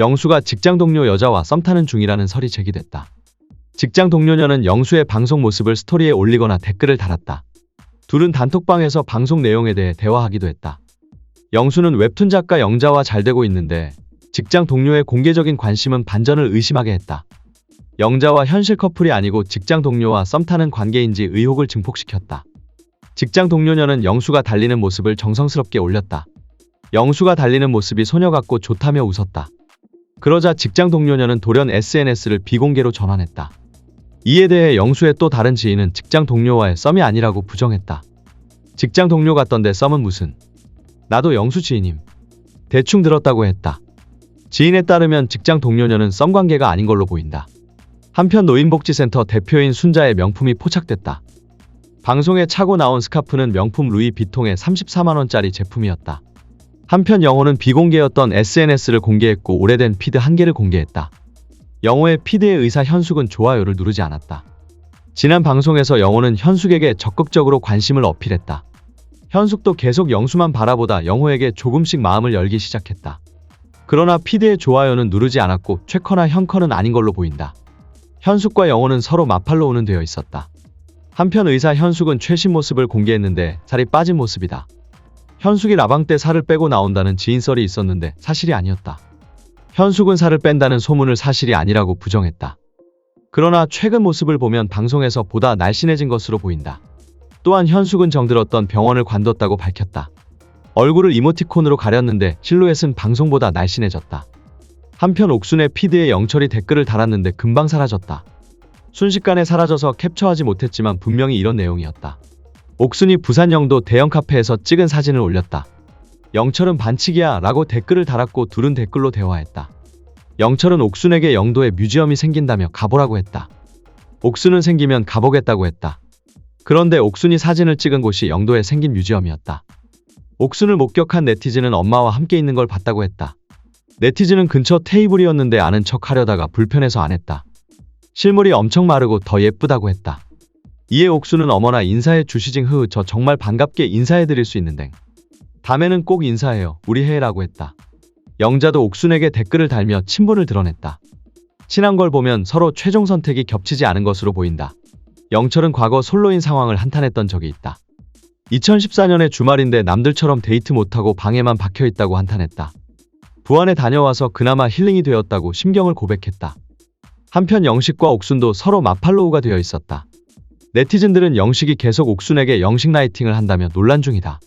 영수가 직장 동료 여자와 썸 타는 중이라는 설이 제기됐다. 직장 동료녀는 영수의 방송 모습을 스토리에 올리거나 댓글을 달았다. 둘은 단톡방에서 방송 내용에 대해 대화하기도 했다. 영수는 웹툰 작가 영자와 잘 되고 있는데 직장 동료의 공개적인 관심은 반전을 의심하게 했다. 영자와 현실 커플이 아니고 직장 동료와 썸 타는 관계인지 의혹을 증폭시켰다. 직장 동료녀는 영수가 달리는 모습을 정성스럽게 올렸다. 영수가 달리는 모습이 소녀 같고 좋다며 웃었다. 그러자 직장 동료녀는 돌연 SNS를 비공개로 전환했다. 이에 대해 영수의 또 다른 지인은 직장 동료와의 썸이 아니라고 부정했다. 직장 동료 같던데 썸은 무슨? 나도 영수 지인임. 대충 들었다고 했다. 지인에 따르면 직장 동료녀는 썸 관계가 아닌 걸로 보인다. 한편 노인복지센터 대표인 순자의 명품이 포착됐다. 방송에 차고 나온 스카프는 명품 루이 비통의 34만원짜리 제품이었다. 한편 영호는 비공개였던 SNS를 공개했고 오래된 피드 한 개를 공개했다. 영호의 피드의 의사 현숙은 좋아요를 누르지 않았다. 지난 방송에서 영호는 현숙에게 적극적으로 관심을 어필했다. 현숙도 계속 영수만 바라보다 영호에게 조금씩 마음을 열기 시작했다. 그러나 피드의 좋아요는 누르지 않았고 최커나 현커는 아닌 걸로 보인다. 현숙과 영호는 서로 마팔로 오는 되어 있었다. 한편 의사 현숙은 최신 모습을 공개했는데 살이 빠진 모습이다. 현숙이 라방 때 살을 빼고 나온다는 지인설이 있었는데 사실이 아니었다. 현숙은 살을 뺀다는 소문을 사실이 아니라고 부정했다. 그러나 최근 모습을 보면 방송에서 보다 날씬해진 것으로 보인다. 또한 현숙은 정들었던 병원을 관뒀다고 밝혔다. 얼굴을 이모티콘으로 가렸는데 실루엣은 방송보다 날씬해졌다. 한편 옥순의 피드에 영철이 댓글을 달았는데 금방 사라졌다. 순식간에 사라져서 캡처하지 못했지만 분명히 이런 내용이었다. 옥순이 부산 영도 대형 카페에서 찍은 사진을 올렸다. 영철은 반칙이야 라고 댓글을 달았고 둘은 댓글로 대화했다. 영철은 옥순에게 영도에 뮤지엄이 생긴다며 가보라고 했다. 옥순은 생기면 가보겠다고 했다. 그런데 옥순이 사진을 찍은 곳이 영도에 생긴 뮤지엄이었다. 옥순을 목격한 네티즌은 엄마와 함께 있는 걸 봤다고 했다. 네티즌은 근처 테이블이었는데 아는 척 하려다가 불편해서 안 했다. 실물이 엄청 마르고 더 예쁘다고 했다. 이에 옥수는 어머나 인사해 주시징 흐 저 정말 반갑게 인사해 드릴 수 있는데 다음에는 꼭 인사해요 우리 해라고 했다. 영자도 옥순에게 댓글을 달며 친분을 드러냈다. 친한 걸 보면 서로 최종 선택이 겹치지 않은 것으로 보인다. 영철은 과거 솔로인 상황을 한탄했던 적이 있다. 2014년의 주말인데 남들처럼 데이트 못하고 방에만 박혀 있다고 한탄했다. 부안에 다녀와서 그나마 힐링이 되었다고 심경을 고백했다. 한편 영식과 옥순도 서로 마팔로우가 되어 있었다. 네티즌들은 영식이 계속 옥순에게 영식 라이팅을 한다며 논란 중이다.